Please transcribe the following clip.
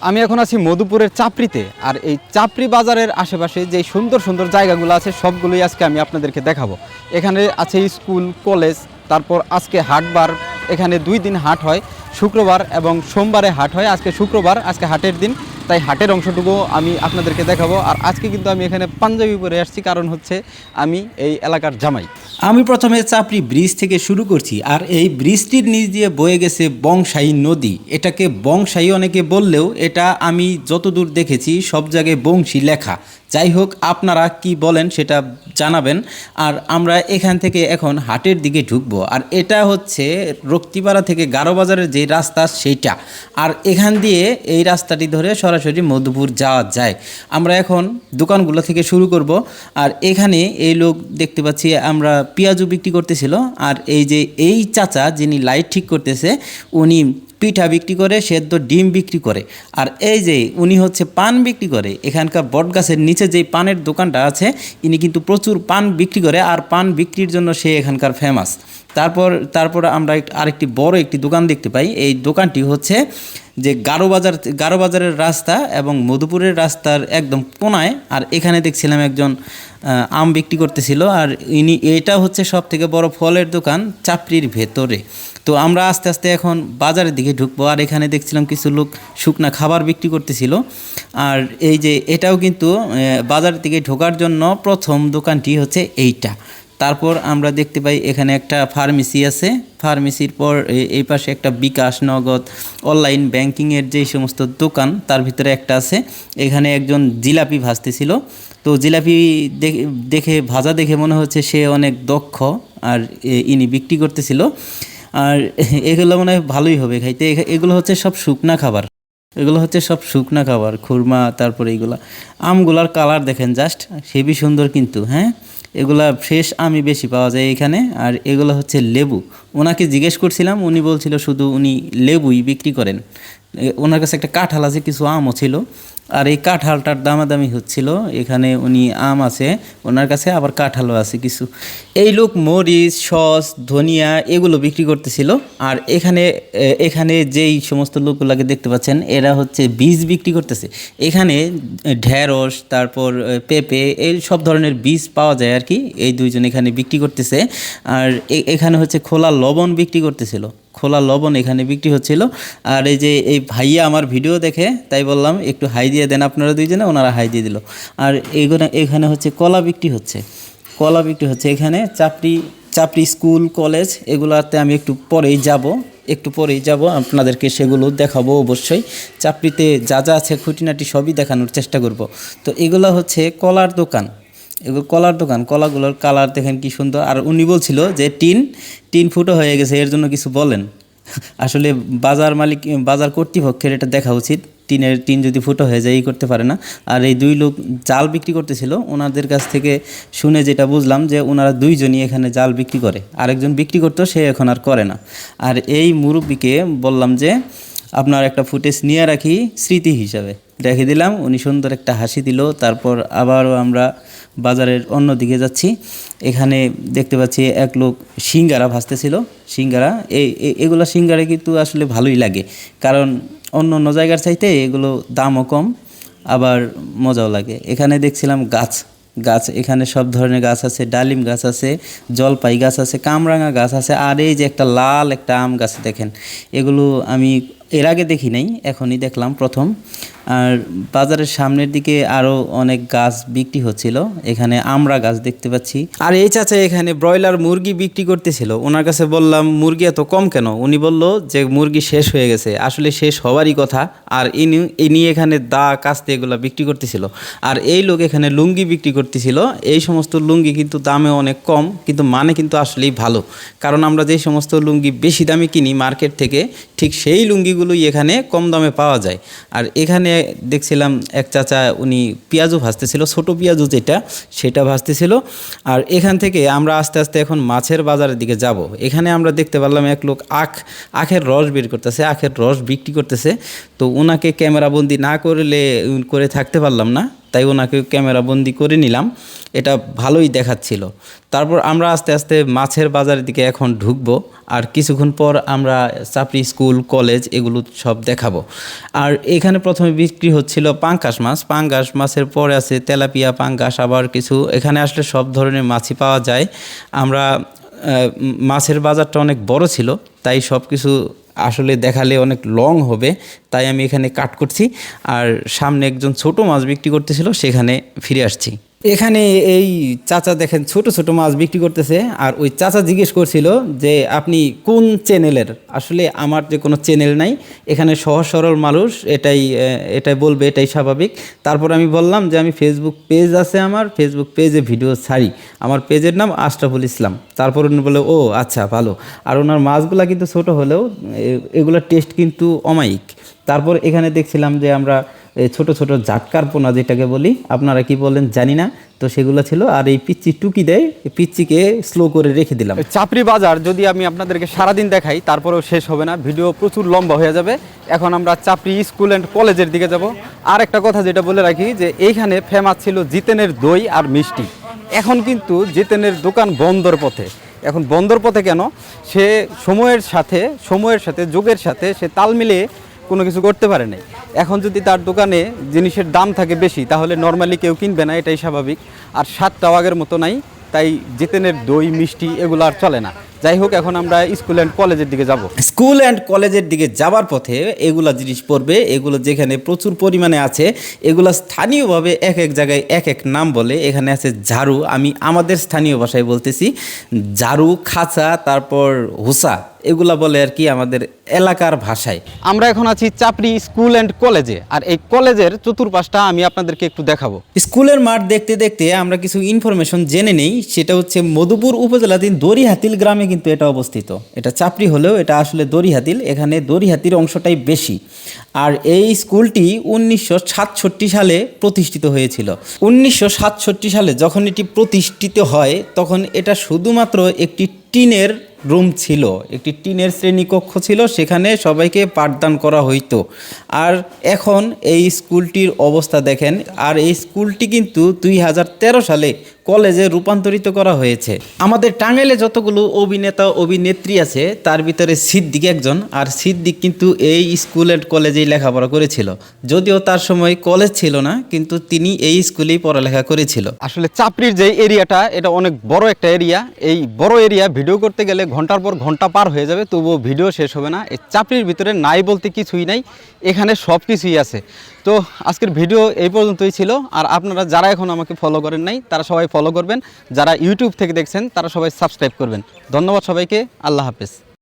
আমি এখন আছি মধুপুরের চাপড়িতে, আর এই চাপড়ি বাজারের আশেপাশে যে সুন্দর সুন্দর জায়গাগুলো আছে, সবগুলোই আজকে আমি আপনাদেরকে দেখাবো। এখানে আছে স্কুল, কলেজ, তারপর আজকে হাটবার, এখানে দুই দিন হাট হয়, শুক্রবার এবং সোমবারে হাট হয়। আজকে শুক্রবার, আজকে হাটের দিন, তাই হাটের অংশটুকু আমি আপনাদেরকে দেখাবো। আর আজকে কিন্তু আমি এখানে পাঞ্জাবি পরে আসছি, কারণ হচ্ছে আমি এই এলাকার জামাই। আমি প্রথমে চাপড়ি ব্রিজ থেকে শুরু করছি, আর এই ব্রিজটির নিচ দিয়ে বয়ে গেছে বংশাই নদী। এটাকে বংশাই অনেকে বললেও এটা আমি যতদূর দেখেছি, সব জায়গায় বংশী লেখা। যাই হোক আপনারা কি বলেন সেটা জানাবেন। আর আমরা এখান থেকে এখন হাটের দিকে ঢুকবো। আর এটা হচ্ছে রক্তিপাড়া থেকে গারোবাজারের যে রাস্তা, সেইটা। আর এখান দিয়ে এই রাস্তাটি ধরে সরাসরি মধুপুর যাওয়া যায়। আমরা এখন দোকানগুলো থেকে শুরু করব। আর এখানে এই লোক দেখতে পাচ্ছি, আমরা পেঁয়াজু বিক্রি করতেছিল। আর এই যে এই চাচা যিনি লাইট ঠিক করতেছে, উনি পিঠা বিক্রি করে, সেদ্ধ ডিম বিক্রি করে। আর এই যে উনি হচ্ছে পান বিক্রি করে, এখানকার বটগাছের নিচে যেই পানের দোকানটা আছে, ইনি কিন্তু প্রচুর পান বিক্রি করে আর পান বিক্রির জন্য সে এখানকার ফেমাস তারপর তারপর আমরা আরেকটি বড় একটি দোকান দেখতে পাই। এই দোকানটি হচ্ছে যে গারো বাজার গারো বাজারের রাস্তা এবং মধুপুরের রাস্তার একদম কোনায়, আর এখানে দেখছিলাম একজন আম বিক্রি করতেছিল, আর ইনি, এটা হচ্ছে সব থেকে বড় ফলের দোকান চাপড়ির ভেতরে। তো আমরা আস্তে আস্তে এখন বাজারের দিকে ঢুকবো, আর এখানে দেখছিলাম কিছু লোক শুকনা খাবার বিক্রি করতেছিল। আর এই যে এটাও কিন্তু বাজারের দিকে ঢোকার জন্য প্রথম দোকানটি হচ্ছে এইটা। তারপর আমরা দেখতে পাই এখানে একটা ফার্মেসি আছে। ফার্মেসির পর এই পাশে একটা বিকাশ নগদ অনলাইন ব্যাংকিংয়ের যেই সমস্ত দোকান, তার ভিতরে একটা আছে। এখানে একজন জিলাপি ভাজতেছিল। তো জিলাপি দেখে- ভাজা দেখে মনে হচ্ছে সে অনেক দক্ষ আর ইনি বিক্রি করতেছিল। আর এগুলো মনে হয় ভালোই হবে খাইতে। এগুলো হচ্ছে সব শুকনা খাবার। এগুলো হচ্ছে সব শুকনা খাবার, খুরমা, তারপরে এগুলা আমগুলার কালার দেখেন জাস্ট হেবি সুন্দর কিন্তু হ্যাঁ? এগুলা ফ্রেশ আমি বেশি পাওয়া যায় এখানে। আর এগুলো হচ্ছে লেবু। ওনাকে জিজ্ঞেস করছিলাম, উনি বলছিল শুধু উনি লেবুই বিক্রি করেন। ওনার কাছে একটা কাঁঠাল আছে, কিছু আমও ছিল। আর এই কাঁঠালটার দামাদামি হচ্ছিল, এখানে উনি আম আছে, ওনার কাছে আবার কাঁঠালও আছে কিছু। এই লোক মরিচ, সস, ধনিয়া এগুলো বিক্রি করতেছিল। আর এখানে এখানে যেই সমস্ত লোকগুলোকে দেখতে পাচ্ছেন, এরা হচ্ছে বীজ বিক্রি করতেছে। এখানে ঢেঁড়স, তারপর পেঁপে, এই সব ধরনের বীজ পাওয়া যায় আর কি, এই দুইজন এখানে বিক্রি করতেছে। আর এখানে হচ্ছে খোলা লবণ বিক্রি করতেছিল। খোলা লবণ এখানে বিক্রি হচ্ছিল। আর এই যে এই ভাইয়া আমার ভিডিও দেখে, তাই বললাম, একটু হাই দিয়ে দেন আপনারা দুইজনে, ওনারা হাই দিয়ে দিল। আর এখানে এখানে হচ্ছে কলা বিক্রি হচ্ছে। কলা বিক্রি হচ্ছে এখানে, চাপড়ি চাপড়ি স্কুল, কলেজ, এগুলাতে আমি একটু পরেই যাব, একটু পরেই যাব, আপনাদেরকে সেগুলো দেখাবো অবশ্যই। চাপড়িতে যা যা আছে খুঁটিনাটি সবই দেখানোর চেষ্টা করব। তো এগুলো হচ্ছে কলার দোকান। এগুলো কলার দোকান, কলাগুলোর কালার দেখেন কি সুন্দর। আর উনি বলছিল যে টিন টিন ফুটো হয়ে গেছে, এর জন্য কিছু বলেন। আসলে বাজার মালিক, বাজার কর্তৃপক্ষের এটা দেখা উচিত। টিনের, টিন যদি ফুটো হয়ে যায় এই করতে পারে না। আর এই দুই লোক জাল বিক্রি করতেছিল, ওনাদের কাছ থেকে শুনে যেটা বুঝলাম যে ওনারা দুইজনই এখানে জাল বিক্রি করে। আরেকজন বিক্রি করতো, সে এখন আর করে না। আর এই মুরব্বিকে বললাম যে, আপনার একটা ফুটেজ নিয়ে রাখি স্মৃতি হিসাবে। রেখে দিলাম। উনি সুন্দর একটা হাসি দিল। তারপর আবারও আমরা বাজারের অন্য দিকে যাচ্ছি। এখানে দেখতে পাচ্ছি এক লোক সিঙ্গারা ভাজতেছিল। সিঙ্গারা এই এগুলো সিঙ্গারা কিন্তু আসলে ভালোই লাগে। কারণ অন্য অন্য জায়গার চাইতে এগুলো দামও কম, আবার মজাও লাগে। এখানে দেখছিলাম গাছ। গাছ, এখানে সব ধরনের গাছ আছে। ডালিম গাছ আছে, জলপাই গাছ আছে, কামরাঙা গাছ আছে, আর এই যে একটা লাল একটা আম গাছ দেখেন। এগুলো আমি এর আগে দেখি নাই, এখনই দেখলাম প্রথম। আর বাজারের সামনের দিকে আরও অনেক গাছ বিক্রি হচ্ছিল, এখানে আমরা গাছ দেখতে পাচ্ছি। আর এই চাচা এখানে ব্রয়লার মুরগি বিক্রি করতেছিল, ওনার কাছে বললাম, মুরগি এত কম কেন? উনি বলল, যে মুরগি শেষ হয়ে গেছে, আসলে শেষ হওয়ারই কথা, আর ইনি ইনি এখানে দা, কাস্তে এগুলো বিক্রি করতেছিল। আর এই লোক এখানে লুঙ্গি বিক্রি করতেছিল, এই সমস্ত লুঙ্গি কিন্তু দামে অনেক কম, কিন্তু মানে কিন্তু আসলেই ভালো। কারণ আমরা যে সমস্ত লুঙ্গি বেশি দামে কিনি মার্কেট থেকে, ঠিক সেই লুঙ্গিগুলোই এখানে কম দামে পাওয়া যায়। আর এখানে দেখছিলাম এক চাচা, উনি পেঁয়াজও ভাজতেছিল, ছোট পেঁয়াজও যেটা, সেটা ভাজতেছিল। আর এখান থেকে আমরা আস্তে আস্তে এখন মাছের বাজারের দিকে যাব। এখানে আমরা দেখতে পারলাম এক লোক আখ, আখের রস বের করতেছে, আখের রস বিক্রি করতেছে। তো ওনাকে ক্যামেরাবন্দি না করলে করে থাকতে পারলাম না। তাই ওনাকে ক্যামেরা বন্দি করে নিলাম। এটা ভালোই দেখাচ্ছিল। তারপর আমরা আস্তে আস্তে মাছের বাজারের দিকে এখন ঢুকবো। আর কিছুক্ষণ পর আমরা চাপড়ি স্কুল, কলেজ এগুলো সব দেখাবো। আর এখানে প্রথমে বিক্রি হচ্ছিল পাঙ্কাশ মাছ। পাঙ্কাশ মাছের পরে আছে তেলাপিয়া পাঙ্কাশ আবার কিছু। এখানে আসলে সব ধরনের মাছই পাওয়া যায়। আমরা মাছের বাজারটা অনেক বড় ছিল, তাই সব কিছু আসলে দেখালে অনেক লং হবে, তাই আমি এখানে কাট করছি। আর সামনে একজন ছোট মাছ বিক্রি করতেছিল, সেখানে ফিরে আসছি। এখানে এই চাচা দেখেন, ছোট ছোট মাছ বিক্রি করতেছে, আর ওই চাচা জিজ্ঞেস করছিল যে, আপনি কোন চ্যানেলের? আসলে আমার যে কোনো চ্যানেল নাই, এখানে সহজ সরল মানুষ, এটাই এটাই বলবে, এটাই স্বাভাবিক। তারপর আমি বললাম যে, আমি ফেসবুক পেজ আছে আমার ফেসবুক পেজে ভিডিও ছাড়ি। আমার পেজের নাম আশরাফুল ইসলাম। তারপর উনি বলে ও আচ্ছা ভালো। আর ওনার মাছগুলা কিন্তু ছোট হলেও এগুলোর টেস্ট কিন্তু অমায়িক। তারপর এখানে দেখছিলাম যে, আমরা ছোট ছোট জাটকার পোনা যেটাকে বলি, আপনারা কি বলেন জানি না, তো সেগুলো ছিল, আর এই পিচ্চি টুকি দেয় পিচ্চিকে স্লো করে রেখে দিলাম। চাপড়ি বাজার, যদি আমি আপনাদেরকে সারাদিন দেখাই, তারপরেও শেষ হবে না, ভিডিও প্রচুর লম্বা হয়ে যাবে। এখন আমরা চাপড়ি স্কুল অ্যান্ড কলেজের দিকে যাব। আর একটা কথা যেটা বলে রাখি, যে এইখানে ফেমাস ছিল জিতেনের দই আর মিষ্টি। এখন কিন্তু জিতেনের দোকান বন্দর পথে। এখন বন্দর পথে কেন? সে সময়ের সাথে সময়ের সাথে, যুগের সাথে সে তাল মিলিয়ে কোনো কিছু করতে পারে নাই। এখন যদি তার দোকানে জিনিসের দাম থাকে বেশি, তাহলে নর্মালি কেউ কিনবে না, এটাই স্বাভাবিক। আর স্বাদটাও আগের মতো নাই, তাই জিতেনের দই, মিষ্টি এগুলো আর চলে না। যাই হোক, এখন আমরা স্কুল অ্যান্ড কলেজের দিকে যাব। স্কুল অ্যান্ড কলেজের দিকে যাবার পথে এগুলা জিনিস পড়বে, এগুলো যেখানে প্রচুর পরিমাণে আছে, এগুলা স্থানীয়ভাবে এক এক জায়গায় এক এক নাম বলে। এখানে আছে ঝাড়ু, আমি আমাদের স্থানীয় ভাষায় বলতেছি, ঝাড়ু, খাঁচা, তারপর হুসা। এগুলা বলে আর কি আমাদের এলাকার ভাষায়। আমরা এখন আছি চাপড়ি স্কুল অ্যান্ড কলেজে। আর এই কলেজের চতুর্পাশটা আমি আপনাদেরকে একটু দেখাবো। স্কুলের মাঠ দেখতে দেখতে আমরা কিছু ইনফরমেশন জেনে নেই সেটা হচ্ছে মধুপুর উপজেলাধীন দড়িহাতিল গ্রামে কিন্তু এটা অবস্থিত। এটা চাপড়ি হলেও এটা আসলে দড়িহাতিল এখানে দড়িহাতির অংশটাই বেশি। আর এই স্কুলটি উনিশশো সাতষট্টি সালে প্রতিষ্ঠিত হয়েছিল। উনিশশো সাতষট্টি সালে যখন এটি প্রতিষ্ঠিত হয় তখন এটা শুধুমাত্র একটি টিনের রুম ছিল, একটি টিনের শ্রেণীকক্ষ ছিল, সেখানে সবাইকে পাঠদান করা হইতো। আর এখন এই স্কুলটির অবস্থা দেখেন, আর এই স্কুলটি কিন্তু দুই হাজার তেরো সালে কলেজে রূপান্তরিত করা হয়েছে। আমাদের টাঙ্গাইলে যতগুলো অভিনেতা, অভিনেত্রী আছে, তার ভিতরে সিদ্দিক একজন, আর সিদ্দিক কিন্তু এই স্কুল অ্যান্ড কলেজেই লেখাপড়া করেছিল। যদিও তার সময় কলেজ ছিল না, কিন্তু তিনি এই স্কুলেই পড়ালেখা করেছিল। আসলে চাপড়ির যে এরিয়াটা, এটা অনেক বড় একটা এরিয়া। এই বড় এরিয়া ভিডিও করতে গেলে ঘণ্টার পর ঘণ্টা পার হয়ে যাবে, তবুও ভিডিও শেষ হবে না। এই চাপড়ির ভিতরে নাই বলতে কিছুই নাই, এখানে সব কিছুই আছে। তো আজকের ভিডিও এই পর্যন্তই ছিল, আর আপনারা যারা এখন আমাকে ফলো করেন নাই, তারা সবাই ফলো করবেন। যারা ইউটিউব থেকে দেখছেন তারা সবাই সাবস্ক্রাইব করবেন। ধন্যবাদ সবাইকে। আল্লাহ হাফেজ।